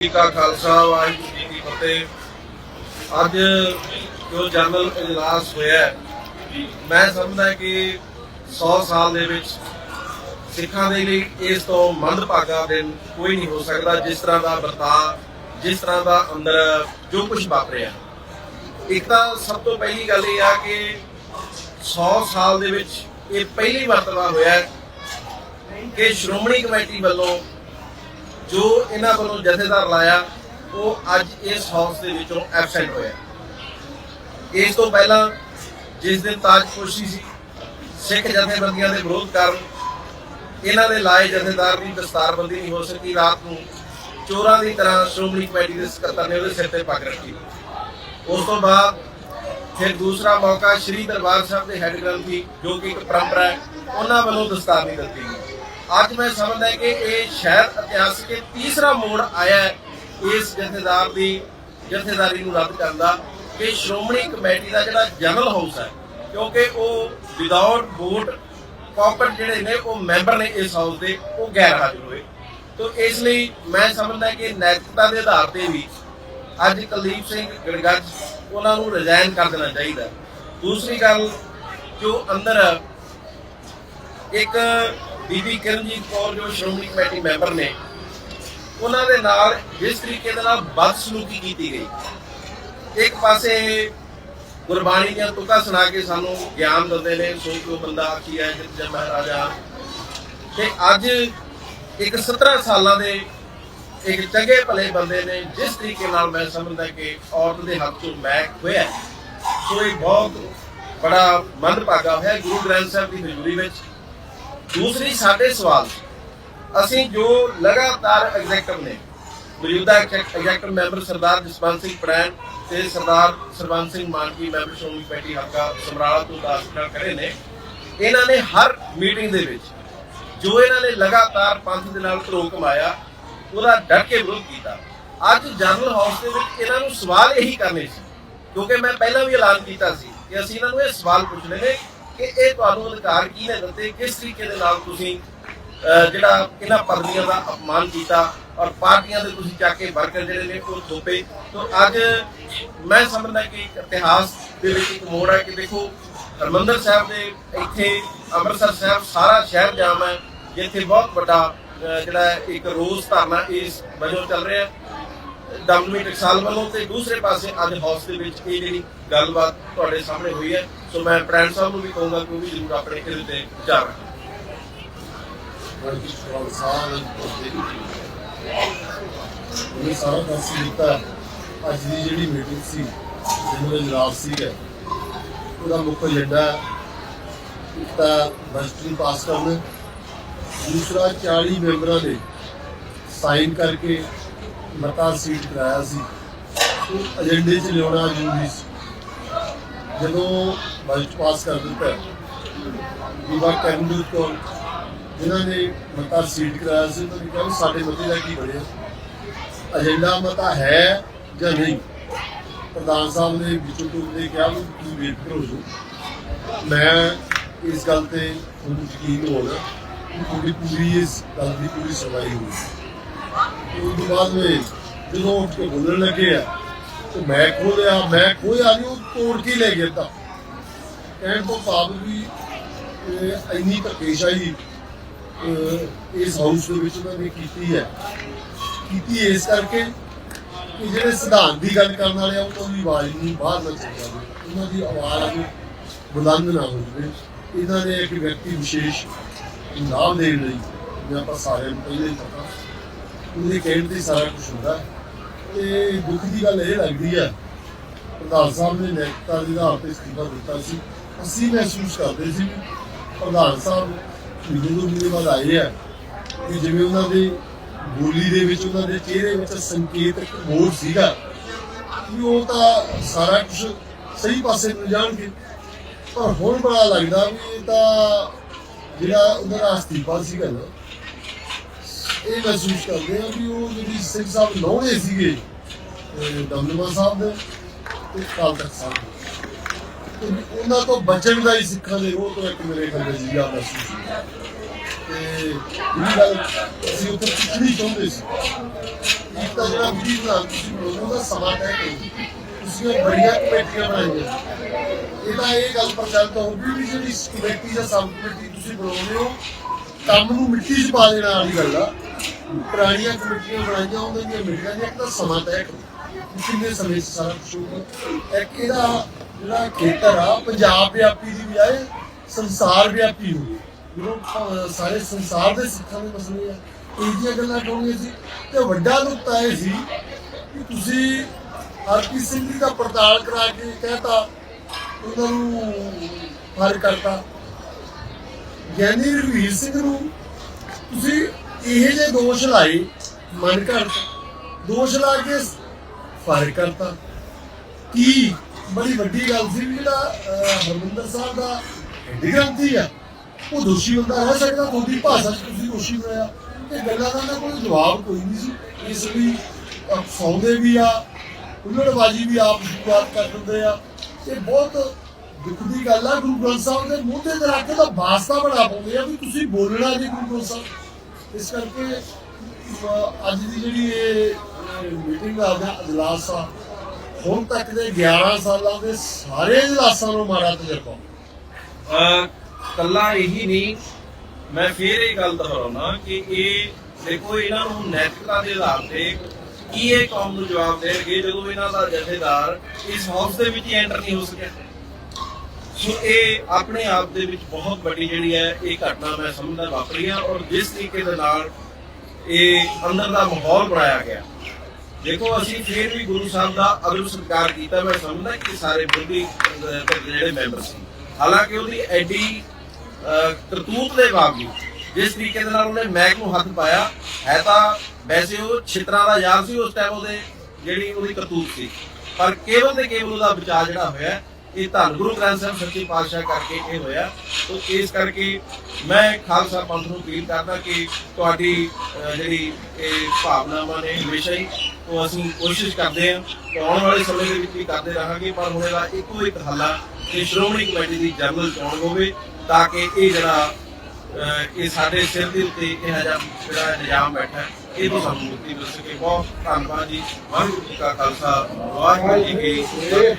ਜੀ ਕਾ ਖਾਲਸਾ, ਵਾਹਿਗੁਰੂ ਜੀ ਕੀ ਫਤਿਹ। ਅੱਜ ਜੋ ਜਨਰਲ ਇਜਲਾਸ ਹੋਇਆ ਮੈਂ ਸਮਝਦਾ ਕਿ 100 ਸਾਲ ਦੇ ਵਿੱਚ ਸਿੱਖਾਂ ਦੇ ਲਈ ਇਸ ਤੋਂ ਮੰਦਭਾਗਾ ਦਿਨ ਕੋਈ ਨਹੀਂ ਹੋ ਸਕਦਾ, ਜਿਸ ਤਰ੍ਹਾਂ ਦਾ ਵਰਤਾਅ, ਜਿਸ ਤਰ੍ਹਾਂ ਦਾ ਅੰਦਰ ਜੋ ਕੁਝ ਵਾਪਰਿਆ। ਇੱਕ ਤਾਂ ਸਭ ਤੋਂ ਪਹਿਲੀ ਗੱਲ ਇਹ ਆ ਕਿ 100 ਸਾਲ ਦੇ ਵਿੱਚ ਇਹ ਪਹਿਲੀ ਮਰਤਬਾ ਹੋਇਆ ਕਿ ਸ਼੍ਰੋਮਣੀ ਕਮੇਟੀ ਵੱਲੋਂ ਜੋ ਇਹਨਾਂ ਵੱਲੋਂ ਜਥੇਦਾਰ ਲਾਇਆ, ਉਹ ਅੱਜ ਇਸ ਹਾਊਸ ਦੇ ਵਿੱਚੋਂ ਐਬਸੈਂਟ ਹੋਇਆ। ਇਸ ਤੋਂ ਪਹਿਲਾਂ ਜਿਸ ਦਿਨ ਤਾਜਪੋਸ਼ੀ ਸੀ, ਸਿੱਖ ਜਥੇਬੰਦੀਆਂ ਦੇ ਵਿਰੋਧ ਕਾਰਨ ਇਹਨਾਂ ਦੇ ਲਾਏ ਜਥੇਦਾਰ ਦੀ ਦਸਤਾਰਬੰਦੀ ਨਹੀਂ ਹੋ ਸਕੀ, ਰਾਤ ਨੂੰ ਚੋਰਾਂ ਦੀ ਤਰ੍ਹਾਂ ਸ਼੍ਰੋਮਣੀ ਕਮੇਟੀ ਦੇ ਸਕੱਤਰ ਨੇ ਉਹਦੇ ਸਿਰ ਤੇ ਪੱਗ ਰੱਖੀ। ਉਸ ਤੋਂ ਬਾਅਦ ਫਿਰ ਦੂਸਰਾ ਮੌਕਾ ਸ੍ਰੀ ਦਰਬਾਰ ਸਾਹਿਬ ਦੇ ਹੈੱਡ ਗ੍ਰੰਥੀ ਜੋ ਕਿ ਇੱਕ ਪਰੰਪਰਾ ਹੈ, ਉਹਨਾਂ ਵੱਲੋਂ ਦਸਤਾਰ ਨਹੀਂ ਦਿੱਤੀ ਗਈ। ਅੱਜ ਮੈਂ ਸਮਝਦਾ ਕਿ ਇਹ ਸ਼ਹਿਰ ਇਤਿਹਾਸਕ ਤੀਸਰਾ ਮੋੜ ਆਇਆ ਹੈ ਇਸ ਜਥੇਦਾਰ ਦੀ, ਜਥੇਦਾਰੀ ਨੂੰ ਰੱਦ ਕਰਨ ਦਾ। ਕਿ ਸ਼੍ਰੋਮਣੀ ਕਮੇਟੀ ਦਾ ਜਿਹੜਾ ਜਨਰਲ ਹਾਊਸ ਹੈ, ਕਿਉਂਕਿ ਉਹ ਵਿਦਆਊਟ ਵੋਟ ਕਾਪਰ ਜਿਹੜੇ ਨੇ ਉਹ ਮੈਂਬਰ ਨੇ ਇਸ ਹਾਊਸ ਦੇ, ਉਹ ਗੈਰ ਹਾਜ਼ਰ ਹੋਏ। ਤੋਂ ਇਸ ਲਈ ਮੈਂ ਸਮਝਦਾ ਕਿ ਨੈਤਿਕਤਾ ਦੇ ਆਧਾਰ ਤੇ ਵੀ ਅੱਜ ਕੁਲਦੀਪ ਸਿੰਘ ਗੜਗੱਜ ਉਹਨਾਂ ਨੂੰ ਰਿਜ਼ਾਈਨ ਕਰ ਦੇਣਾ ਚਾਹੀਦਾ ਦੂਸਰੀ ਗੱਲ, ਜੋ ਅੰਦਰ ਇੱਕ ਬੀਬੀ ਕਿਰਨਜੀਤ ਕੌਰ ਜੋ ਸ਼੍ਰੋਮਣੀ ਕਮੇਟੀ ਮੈਂਬਰ ਨੇ, ਉਹਨਾਂ ਦੇ ਨਾਲ ਜਿਸ ਤਰੀਕੇ ਦੇ ਨਾਲ ਬਦਸਲੂਕੀ ਕੀਤੀ ਗਈ। ਇੱਕ ਪਾਸੇ ਗੁਰਬਾਣੀ ਦੀਆਂ ਤੁਕਾਂ ਸੁਣਾ ਕੇ ਸਾਨੂੰ ਗਿਆਨ ਦਿੰਦੇ ਨੇ ਸੋ ਕਿਉ ਬੰਦਾ ਕੀ ਹੈ ਜਿਤ ਜਨ ਮਹਾਰਾਜਾ ਤੇ ਅੱਜ ਇੱਕ 17 ਸਾਲਾਂ ਦੇ ਇੱਕ ਚੰਗੇ ਭਲੇ ਬੰਦੇ ਨੇ, ਜਿਸ ਤਰੀਕੇ ਨਾਲ ਮੈਂ ਸਮਝਦਾ ਕਿ ਔਰਤ ਦੇ ਹੱਥ ਤੋਂ ਮੈਕ ਹੋਇਆ ਸੋ ਇਹ ਬਹੁਤ ਬੜਾ ਮੰਦਭਾਗਾ ਹੋਇਆ ਗੁਰੂ ਗ੍ਰੰਥ ਸਾਹਿਬ ਦੀ ਹਜ਼ੂਰੀ ਵਿੱਚ। ਦੂਸਰੀ ਸਾਡੇ ਸਵਾਲ ਅਸੀਂ ਜੋ ਲਗਾਤਾਰ ਐਗਜ਼ੈਕਟਿਵ ਨੇ, ਮੌਜੂਦਾ ਐਗਜ਼ੈਕਟਿਵ ਮੈਂਬਰ ਸਰਦਾਰ ਜਸਵੰਤ ਸਿੰਘ ਪੜੈਣ ਤੇ ਸਰਦਾਰ ਸਰਵੰਤ ਸਿੰਘ ਮਾਨਕੀ ਮੈਂਬਰ ਸ਼੍ਰੋਮਣੀ ਕਮੇਟੀ ਹਲਕਾ ਸਮਰਾਲਾ ਤੋਂ ਦਾਸਕਰ ਕਰੇ ਨੇ, ਇਹਨਾਂ ਨੇ ਹਰ ਮੀਟਿੰਗ ਦੇ ਵਿੱਚ ਜੋ ਇਹਨਾਂ ਨੇ ਲਗਾਤਾਰ ਪੰਥ ਦੇ ਨਾਲ ਧਰੋ ਕਮਾਇਆ, ਉਹਦਾ ਡਟ ਕੇ ਵਿਰੋਧ ਕੀਤਾ। ਅੱਜ ਜਨਰਲ ਹਾਊਸ ਦੇ ਵਿੱਚ ਇਹਨਾਂ ਨੂੰ ਸਵਾਲ ਇਹੀ ਕਰਨੇ ਸੀ, ਕਿਉਂਕਿ ਮੈਂ ਪਹਿਲਾਂ ਵੀ ਐਲਾਨ ਕੀਤਾ ਸੀ ਕਿ ਅਸੀਂ ਇਹਨਾਂ ਨੂੰ ਇਹ ਸਵਾਲ ਪੁੱਛਣੇ ਨੇ ਕਿ ਇਹ ਤੁਹਾਨੂੰ ਅਧਿਕਾਰ ਕੀ ਦਿੱਤੇ ਕਿਸ ਤਰੀਕੇ ਦੇ ਨਾਲ ਤੁਸੀਂ ਜਿਹੜਾ ਇਹਨਾਂ ਪਦਵੀਆਂ ਦਾ ਅਪਮਾਨ ਕੀਤਾ ਔਰ ਪਾਰਟੀਆਂ ਦੇ ਤੁਸੀਂ ਚੱਕ ਕੇ ਵਰਕਰ ਜਿਹੜੇ ਨੇ ਉਹ ਥੋਪੇ? ਤੋਂ ਅੱਜ ਮੈਂ ਸਮਝਦਾ ਕਿ ਇਤਿਹਾਸ ਦੇ ਵਿੱਚ ਇੱਕ ਮੋੜ ਹੈ ਕਿ ਦੇਖੋ, ਹਰਮੰਦਰ ਸਾਹਿਬ ਦੇ ਇੱਥੇ, ਅੰਮ੍ਰਿਤਸਰ ਸਾਹਿਬ ਸਾਰਾ ਸ਼ਹਿਰ ਜਾਮ ਹੈ, ਜਿੱਥੇ ਬਹੁਤ ਵੱਡਾ ਜਿਹੜਾ ਇੱਕ ਰੋਜ਼ ਧਰਨਾ ਇਸ ਵਜੋਂ ਚੱਲ ਰਿਹਾ ਹੈ। ਡਬਲਯੂ ਟਕਸਾਲ ਵੱਲੋਂ ਤੇ ਦੂਸਰੇ ਪਾਸੇ ਅੱਜ ਹਾਊਸ ਦੇ ਵਿੱਚ ਇਹ ਜਿਹੜੀ ਗੱਲਬਾਤ ਤੁਹਾਡੇ ਸਾਹਮਣੇ ਹੋਈ ਹੈ। ਸੋ ਮੈਂ ਪ੍ਰੈਂਟ ਸਾਹਿਬ ਨੂੰ ਵੀ ਕਹੂੰਗਾ ਕਿ ਉਹ ਵੀ ਜ਼ਰੂਰ ਆਪਣੇ ਇਹਦੇ ਤੇ ਵਿਚਾਰ ਰੱਖਣ ਵਰਗੀ ਖਾਲਸਾ ਉਹਨੇ ਸਾਰਾ ਦੱਸ ਦਿੱਤਾ। ਅੱਜ ਦੀ ਜਿਹੜੀ ਮੀਟਿੰਗ ਸੀ, ਜਿਹਨੂੰ ਇਜਲਾਸ ਸੀਗਾ ਉਹਦਾ ਮੁੱਖ ਏਜੰਡਾ ਇੱਕ ਤਾਂ ਬਜਟ ਪਾਸ ਕਰਨਾ। ਦੂਸਰਾ 40 ਮੈਂਬਰਾਂ ਨੇ ਸਾਈਨ ਕਰਕੇ ਮਤਾ ਸੀਟ ਕਰਾਇਆ ਸੀ। ਉਹ ਏਜੰਡੇ 'ਚ ਲਿਆਉਣਾ ਜ਼ਰੂਰੀ ਸੀ। ਜਦੋਂ ਬਜਟ ਪਾਸ ਕਰ ਦਿੱਤਾ ਵਿਵਾ ਕਰਨਦੂਤ ਕੋਲ ਜਿਨ੍ਹਾਂ ਨੇ ਮਤਾ ਸੀਟ ਕਰਾਇਆ ਸੀ ਉਹਨਾਂ ਨੇ ਕਿਹਾ ਵੀ ਸਾਡੇ ਮਤੇ ਦਾ ਕੀ ਬਣਿਆ ਏਜੰਡਾ ਮਤਾ ਹੈ ਜਾਂ ਨਹੀਂ ਪ੍ਰਧਾਨ ਸਾਹਿਬ ਨੇ ਵਿੱਚੋਂ ਟੂਕ ਨੇ ਕਿਹਾ ਵੀ ਤੁਸੀਂ ਵੇਟ ਕਰੋ ਜੀ ਮੈਂ ਇਸ ਗੱਲ ਤੇ ਤੁਹਾਨੂੰ ਯਕੀਨ ਹੋਣਾ ਕਿ ਪੂਰੀ ਪੂਰੀ ਇਸ ਗੱਲ ਦੀ ਪੂਰੀ ਸੁਣਵਾਈ ਹੋਈ ਉਸ ਤੋਂ ਬਾਅਦ ਵਿੱਚ ਜਦੋਂ ਉੱਠ ਕੇ ਬੋਲਣ ਲੱਗੇ ਆ ਤੇ ਮੈਂ ਖੋਲਿਆ ਮੈਂ ਖੋਇਆ ਨਹੀਂ ਉਹ ਤੋੜ ਕੇ ਲੈ ਗਿਆ ਤਾਂ। ਕਹਿਣ ਤੋਂ ਭਾਵ ਵੀ ਇਹ ਇੰਨੀ ਧੱਕੇਸ਼ਾਹੀ ਇਸ ਹਾਊਸ ਦੇ ਵਿੱਚ ਉਹਨਾਂ ਨੇ ਕੀਤੀ ਹੈ। ਕੀਤੀ ਇਸ ਕਰਕੇ ਕਿ ਜਿਹੜੇ ਸਿਧਾਂਤ ਦੀ ਗੱਲ ਕਰਨ ਵਾਲੇ ਆ ਉਹਨਾਂ ਦੀ ਆਵਾਜ਼ ਨਹੀਂ ਬਾਹਰ ਨਾ ਚੱਲ ਜਾਵੇ। ਉਹਨਾਂ ਦੀ ਆਵਾਜ਼ ਬੁਲੰਦ ਨਾ ਹੋ ਜਾਵੇ। ਇਹਨਾਂ ਨੇ ਇੱਕ ਵਿਅਕਤੀ ਵਿਸ਼ੇਸ਼ ਨਾਮ ਦੇਣ ਲਈ ਜਿਵੇਂ ਆਪਾਂ ਸਾਰਿਆਂ ਨੂੰ ਪਹਿਲੇ ਹੀ ਪਤਾ, ਉਹਦੇ ਕਹਿਣ ਤੇ ਸਾਰਾ ਕੁਝ ਹੁੰਦਾ। ਹੈ। ਤੇ ਦੁੱਖ ਦੀ ਗੱਲ ਇਹ ਲੱਗਦੀ ਹੈ, ਪ੍ਰਧਾਨ ਸਾਹਿਬ ਨੇ ਨੈਤਿਕਤਾ ਦੇ ਆਧਾਰ ਤੇ ਅਸਤੀਫਾ ਦਿੱਤਾ ਸੀ। ਅਸੀਂ ਮਹਿਸੂਸ ਕਰਦੇ ਸੀ ਵੀ ਪ੍ਰਧਾਨ ਸਾਹਿਬ ਜਦੋਂ ਮੇਰੇ ਬਾਅਦ ਆਏ ਆ ਕਿ ਜਿਵੇਂ ਉਹਨਾਂ ਦੀ ਬੋਲੀ ਦੇ ਵਿੱਚ, ਉਹਨਾਂ ਦੇ ਚਿਹਰੇ ਵਿੱਚ ਸੰਕੇਤ ਇੱਕ ਮੋੜ ਸੀਗਾ ਕਿ ਉਹ ਤਾਂ ਸਾਰਾ ਕੁਝ ਸਹੀ ਪਾਸੇ ਨੂੰ ਜਾਣਗੇ। ਪਰ ਹੁਣ ਬੜਾ ਲੱਗਦਾ ਵੀ ਇਹ ਤਾਂ ਜਿਹੜਾ ਉਹਨਾਂ ਦਾ ਅਸਤੀਫਾ ਸੀਗਾ ਨਾ ਇਹ ਮਹਿਸੂਸ ਕਰਦੇ ਆ ਵੀ ਉਹ ਜਿਹੜੀ ਸਿੰਘ ਸਾਹਿਬ ਲਾਉਣੇ ਸੀਗੇ ਦਮਦਮਾ ਸਾਹਿਬ ਦੇ ਤੇ ਕਾਲ ਤੱਕ ਸਾਹਿਬ ਦੇ। ਉਹਨਾਂ ਤੋਂ ਬਚਣ ਦਾ ਹੀ ਸਿੱਖਾਂ ਦੇ ਉਹ ਤੋਂ ਇੱਕ ਮੇਰੇ ਖਿਆਲ ਵਿੱਚ ਜ਼ਿਆਦਾ ਮਹਿਸੂਸ ਹੁੰਦਾ ਤੇ ਇਹ ਗੱਲ ਅਸੀਂ ਉੱਥੇ ਪੁੱਛਣੀ ਚਾਹੁੰਦੇ ਸੀ, ਇੱਕ ਤਾਂ ਜਿਹੜਾ ਵੀ ਨਾ ਤੁਸੀਂ ਬਣਾਉਣ ਦਾ ਸਮਾਂ ਤੈਅ ਕਰੋ। ਤੁਸੀਂ ਉਹ ਬੜੀਆਂ ਕਮੇਟੀਆਂ ਬਣਾਈਆਂ। ਇਹ ਇਹ ਗੱਲ ਪ੍ਰਚਲਿਤ ਹੋ ਗਈ ਵੀ ਜਿਹੜੀ ਕਮੇਟੀ ਜਾਂ ਸਬ ਕਮੇਟੀ ਤੁਸੀਂ ਬਣਾਉਂਦੇ ਹੋ, ਕੰਮ ਨੂੰ ਮਿੱਟੀ 'ਚ ਪਾ ਦੇਣ ਵਾਲੀ ਗੱਲ ਆ। ਪੁਰਾਣੀਆਂ ਕਮੇਟੀਆਂ ਬਣਾਈਆਂ ਉਹਨਾਂ ਦੀਆਂ ਮਿੱਟੀਆਂ ਦੀਆਂ ਇੱਕ ਤਾਂ ਸਮਾਂ ਤੈਅ ਕਰੋ। ਕਿੰਨੇ ਸਮੇਂ 'ਚ ਸਾਰਾ ਕੁਝ ਹੋਊਗਾ। ਇੱਕ ਇਹਦਾ ਜਿਹੜਾ ਖੇਤਰ ਆ, ਪੰਜਾਬ ਵਿਆਪੀ ਦੀ ਬਜਾਏ ਸੰਸਾਰ ਵਿਆਪੀ ਹੋ ਜਦੋਂ ਸਾਰੇ ਸੰਸਾਰ ਦੇ ਸਿੱਖਾਂ ਦੇ ਮਸਲੇ ਆ ਇਹ ਗੱਲਾਂ ਕਹੋਗੇ ਸੀ ਤੇ ਵੱਡਾ ਨੁਕਤਾ ਇਹ ਸੀ ਕਿ ਤੁਸੀਂ ਹਰਪ੍ਰੀਤ ਸਿੰਘ ਜੀ ਦਾ ਪੜਤਾਲ ਕਰਾ ਕੇ ਕਹਿਤਾ, ਉਹਨਾਂ ਨੂੰ ਫਾਇਰ ਕਰਤਾ। ਗਿਆਨੀ ਰਵੀਰ ਸਿੰਘ ਨੂੰ ਤੁਸੀਂ ਇਹ ਜੇ ਦੋਸ਼ ਲਾਏ ਮਨ ਘਰ ਦੋਸ਼ ਲਾ ਕੇ ਫਾਇਰ ਕਰਤਾ। ਕੀ? ਬੜੀ ਵੱਡੀ ਗੱਲ ਸੀ ਵੀ ਜਿਹੜਾ ਹਰਮਿੰਦਰ ਸਾਹਿਬ ਦਾ ਹੈਡੀ ਆ ਉਹ ਦੋਸ਼ੀ ਬੰਦਾ ਰਹਿ ਸਕਦਾ ਤੁਹਾਡੀ ਭਾਸ਼ਾ 'ਚ ਤੁਸੀਂ ਦੋਸ਼ੀ ਬਣਾਇਆ ਇਹ ਗੱਲਾਂ ਦਾ ਕੋਈ ਜਵਾਬ ਕੋਈ ਨਹੀਂ ਸੀ। ਇਸ ਲਈ ਅਹ, ਵੀ ਆ ਹੁਲੜਬਾਜੀ ਵੀ ਆਪ ਸ਼ੁਰੂਆਤ ਕਰ ਦਿੰਦੇ ਆ। ਇਹ ਬਹੁਤ ਦੁੱਖ ਦੀ ਗੱਲ ਆ ਗੁਰੂ ਗ੍ਰੰਥ ਸਾਹਿਬ ਦੇ ਮੂੰਹ ਤੇ ਰੱਖ ਕੇ ਤਾਂ ਵਾਸਤਾ ਬਣਾ ਪਾਉਂਦੇ ਆ ਵੀ ਤੁਸੀਂ ਬੋਲਣਾ ਜੀ ਗੁਰੂ ਗ੍ਰੰਥ ਸਾਹਿਬ। ਇਸ ਕਰਕੇ ਅੱਜ ਦੀ ਜਿਹੜੀ ਇਹ ਮੀਟਿੰਗ ਆ ਜਾਂ ਅਜਲਾਸ ਆ, ਹੁਣ ਤੱਕ ਦੇ 11 ਸਾਲਾਂ ਦੇ ਸਾਰੇ ਇਜਲਾਸਾਂ ਨੂੰ ਮਾੜਾ ਤਜਰਬਾ। ਕੱਲਾ ਇਹੀ ਨਹੀਂ, ਮੈਂ ਫੇਰ ਇਹ ਗੱਲ ਦੁਹਰਾਉਣਾ ਕਿ ਇਹ ਦੇਖੋ, ਇਹਨਾਂ ਨੂੰ ਨੈਤਿਕਤਾ ਦੇ ਆਧਾਰ ਤੇ ਕੀ ਇਹ ਕੌਮ ਨੂੰ ਜਵਾਬ ਦੇਣਗੇ ਜਦੋਂ ਇਹਨਾਂ ਦਾ ਜਥੇਦਾਰ ਇਸ ਹਾਊਸ ਦੇ ਵਿੱਚ ਐਂਟਰ ਨਹੀਂ ਹੋ ਸਕਿਆ ਸੋ ਇਹ ਆਪਣੇ ਆਪ ਦੇ ਵਿੱਚ ਬਹੁਤ ਵੱਡੀ ਜਿਹੜੀ ਹੈ, ਇਹ ਘਟਨਾ ਮੈਂ ਸਮਝਦਾ ਵਾਪਰੀ ਆ ਔਰ ਜਿਸ ਤਰੀਕੇ ਦੇ ਨਾਲ ਇਹ ਅੰਦਰ ਦਾ ਮਾਹੌਲ ਬਣਾਇਆ ਗਿਆ। ਦੇਖੋ, ਅਸੀਂ ਫੇਰ ਵੀ ਗੁਰੂ ਸਾਹਿਬ ਦਾ ਅਦਬ ਸਤਿਕਾਰ ਕੀਤਾ। ਮੈਂ ਸਮਝਦਾ ਕਿ ਸਾਰੇ ਵਿਰੋਧੀ ਜਿਹੜੇ ਮੈਂਬਰ ਸੀ। ਹਾਲਾਂਕਿ ਉਹਦੀ ਐਡੀ ਕਰਤੂਤ ਦੇ ਬਾਵਜੂਦ ਜਿਸ ਤਰੀਕੇ ਦੇ ਨਾਲ ਉਹਨੇ ਮੈਕ ਨੂੰ ਹੱਥ ਪਾਇਆ, ਹੈ ਤਾਂ ਵੈਸੇ ਉਹ ਛਿੱਤਰਾਂ ਦਾ ਯਾਰ ਸੀ, ਉਸ ਟਾਈਮ ਉਹਦੇ ਜਿਹੜੀ ਉਹਦੀ ਕਰਤੂਤ ਸੀ। ਪਰ ਕੇਵਲ ਤੇ ਕੇਵਲ ਉਹਦਾ ਬਚਾਅ ਜਿਹੜਾ ਹੋਇਆ ਇਹ ਧੰਨ ਗੁਰੂ ਗ੍ਰੰਥ ਸਾਹਿਬ ਸੱਚੇ ਪਾਤਸ਼ਾਹ ਕਰਕੇ ਇਹ ਹੋਇਆ। ਤੋਂ ਇਸ ਕਰਕੇ ਮੈਂ ਖਾਲਸਾ ਪੰਥ ਨੂੰ ਅਪੀਲ ਕਰਦਾ ਕਿ ਤੁਹਾਡੀ ਜਿਹੜੀ ਇਹ ਭਾਵਨਾਵਾਂ ਨੇ ਹਮੇਸ਼ਾ ਹੀ, ਉਹ ਅਸੀਂ ਕੋਸ਼ਿਸ਼ ਕਰਦੇ ਹਾਂ ਕਿ ਆਉਣ ਵਾਲੇ ਸਮੇਂ ਦੇ ਵਿੱਚ ਵੀ ਕਰਦੇ ਰਹਾਂਗੇ। ਪਰ ਹੁਣ ਇਹਦਾ ਇੱਕੋ ਇੱਕ ਹੱਲਾ ਕਿ ਸ਼੍ਰੋਮਣੀ ਕਮੇਟੀ ਦੀ ਜਨਰਲ ਚੋਣ ਹੋਵੇ ਤਾਂ ਕਿ ਇਹ ਜਿਹੜਾ ਇਹ ਸਾਡੇ ਸਿਰ ਦੇ ਉੱਤੇ ਇਹ ਜਿਹਾ ਜਿਹੜਾ ਨਿਜ਼ਾਮ ਬੈਠਾ ਇਹ ਤੋਂ ਸਾਨੂੰ ਮੁਕਤੀ ਮਿਲ ਸਕੇ। ਬਹੁਤ ਧੰਨਵਾਦ ਜੀ। ਵਾਹਿਗੁਰੂ ਜੀ ਕਾ ਖਾਲਸਾ, ਵਾਹਿਗੁਰੂ ਜੀ ਕੀ ਫਤਿਹ।